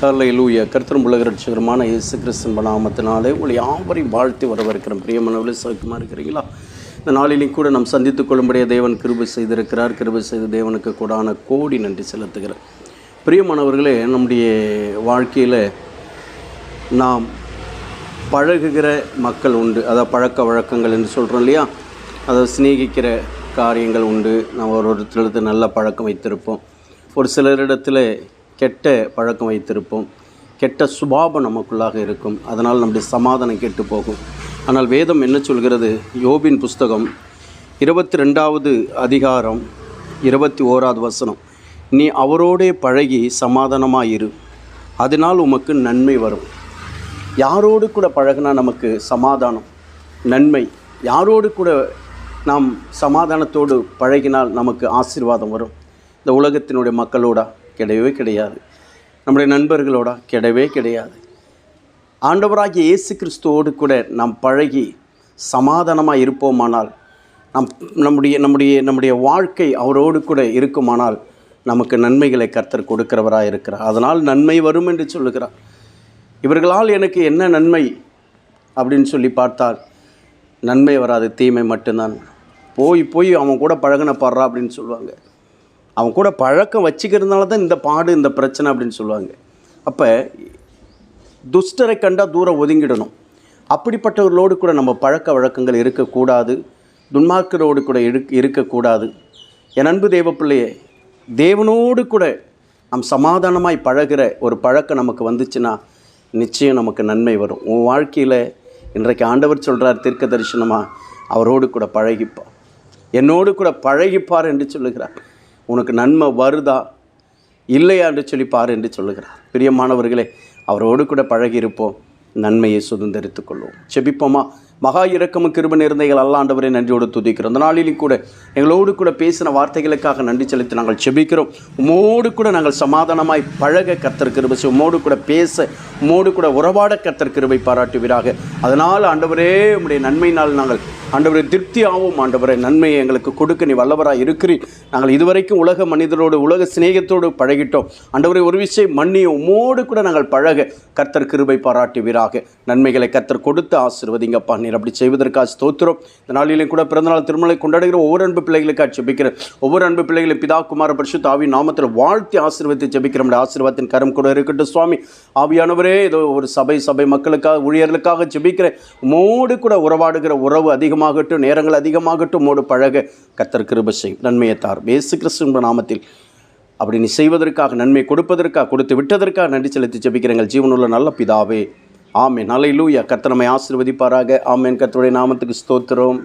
ஹalleluya கர்த்தரும் உலக ரட்சகரமான இயேசு கிறிஸ்தன் நாமத்தினாலே உங்களை யாவரையும் வாழ்த்தி வரவிருக்கிறோம் பிரியமானவர்களே சௌக்கியமாக இருக்கிறீங்களா இந்த நாளிலும் கூட நாம் சந்தித்து கொள்ளும்படியே தேவன் கிருபை செய்திருக்கிறார். கிருபை செய்த தேவனுக்கு கூடான கோடி நன்றி செலுத்துகிறேன். பிரியமானவர்களே நம்முடைய வாழ்க்கையில் நாம் பழகுகிற மக்கள் உண்டு. அதாவது பழக்க வழக்கங்கள் என்று சொல்கிறோம் இல்லையா? அதை சிநேகிக்கிற காரியங்கள் உண்டு. நம்ம ஒரு ஒருத்தரிடத்தில் நல்ல பழக்கம் வைத்திருப்போம். ஒரு சிலரிடத்தில் கெட்ட பழக்கம் வைத்திருப்போம். கெட்ட சுபாவம் நமக்குள்ளாக இருக்கும். அதனால் நம்முடைய சமாதானம் கெட்டு போகும். ஆனால் வேதம் என்ன சொல்கிறது? யோபின் புஸ்தகம் இருபத்தி ரெண்டாவது அதிகாரம் இருபத்தி ஓராவது வசனம். நீ அவரோடே பழகி சமாதானமாயிரு. அதனால் உமக்கு நன்மை வரும். யாரோடு கூட பழகினா நமக்கு சமாதானம் நன்மை. யாரோடு கூட நாம் சமாதானத்தோடு பழகினால் நமக்கு ஆசீர்வாதம் வரும். இந்த உலகத்தினுடைய மக்களோட கிடையவே கிடையாது. நம்முடைய நண்பர்களோட கிடையவே கிடையாது. ஆண்டவராகிய இயேசு கிறிஸ்துவோடு கூட நாம் பழகி சமாதானமாக இருப்போமானால் நம் நம்முடைய நம்முடைய நம்முடைய வாழ்க்கை அவரோடு கூட இருக்குமானால் நமக்கு நன்மைகளை கர்த்தர் கொடுக்கிறவராக இருக்கிறார். அதனால் நன்மை வரும் என்று சொல்லுகிறார். இவர்களால் எனக்கு என்ன நன்மை அப்படின்னு சொல்லி பார்த்தால் நன்மை வராது தீமை மட்டும்தான். போய் போய் அவன் கூட பழகின பாடுறா அப்படின்னு சொல்லுவாங்க. அவன் கூட பழக்கம் வச்சுக்கிறதுனால தான் இந்த பாடு இந்த பிரச்சனை அப்படின்னு சொல்லுவாங்க. அப்போ துஷ்டரை கண்டால் தூரம் ஒதுங்கிடணும். அப்படிப்பட்டவர்களோடு கூட நம்ம பழக்க வழக்கங்கள் இருக்கக்கூடாது. துன்மார்க்கரோடு கூட இரு இருக்கக்கூடாது. என் அன்பு தேவ பிள்ளையே தேவனோடு கூட நம் சமாதானமாய் பழகிற ஒரு பழக்கம் நமக்கு வந்துச்சுன்னா நிச்சயம் நமக்கு நன்மை வரும். உன் வாழ்க்கையில் இன்றைக்கு ஆண்டவர் சொல்கிறார் தீர்க்க தரிசனமாக அவரோடு கூட பழகிப்பா. என்னோடு கூட பழகிப்பார் என்று சொல்லுகிறார். உனக்கு நன்மை வருதா? இல்லையா என்று சொல்லி பார் என்று சொல்லுகிறார். பிரியமானவர்களே அவரோடு கூட பழகி இருப்போம் நன்மையை சுதந்திரித்துக் கொள்வோம். செபிப்போமா? மகா இரக்கமும் கிருப நிறந்தைகள் அல்லாண்டவரை நன்றியோடு துதிக்கிறோம். அந்த நாளிலும் கூட எங்களோடு கூட பேசின வார்த்தைகளுக்காக நன்றி செலுத்தி நாங்கள் செபிக்கிறோம். உமோடு கூட நாங்கள் சமாதானமாய் பழக கத்தர் கிருபை உமோடு கூட பேச உமோடு கூட உறவாட கர்த்தர் கிருபை பாராட்டுவீராக. அதனால் ஆண்டவரே உம்முடைய நன்மையினால் நாங்கள் ஆண்டவரை திருப்தி ஆகும் ஆண்டவரை நன்மையை எங்களுக்கு கொடுக்க நீ வல்லவராக இருக்கிறீர். நாங்கள் இதுவரைக்கும் உலக மனிதரோடு உலக சிநேகத்தோடு பழகிட்டோம். ஆண்டவரை ஒரு விஷயம் மண்ணிய உமோடு கூட நாங்கள் பழக கர்த்தர் கிருபை பாராட்டுவீராக. நன்மைகளை கர்த்தர் கொடுத்து ஆசிர்வதிங்கப்பா. நீர் அப்படி செய்வதற்காக ஸ்தோத்திரம். இந்த நாளிலே கூட பிறந்தநாள் திருமலை கொண்டாடுகிற ஒவ்வொரு அன்பு பிள்ளைகளுக்காக ஜெபிக்கிறேன். ஒவ்வொரு அன்பு பிள்ளைகளை பிதா குமார பரிசுத்த ஆவி நாமத்தில் வாழ்த்தி ஆசீர்வத்தை ஜெபிக்கிறோம் ஆசீர்வாதத்தின் கரம் கூட இருக்கட்டும் சுவாமி. ஆவியானவரே ஏதோ ஒரு சபை சபை மக்களுக்காக ஊழியர்களுக்காக ஜெபிக்கிறேன். மோடு கூட உறவாடுகிற உறவு அதிகமாகட்டும் நேரங்கள் அதிகமாகட்டும் மோடு பழக கத்தர் கிருபை நன்மையை தார் இயேசு கிறிஸ்துவ நாமத்தில் அப்படி நீ செய்வதற்காக நன்மை கொடுப்பதற்காக கொடுத்து விட்டதற்காக நன்றி செலுத்தி ஜெபிக்கிறங்கள் ஜீவனுள்ள நல்ல பிதாவே ஆமேன். அலையிலூயா கத்தனமை ஆசிர்வதிப்பாராக ஆசீர்வதிப்பாராக. ஆமேன். கர்த்தருடைய நாமத்துக்கு ஸ்தோத்திரம்.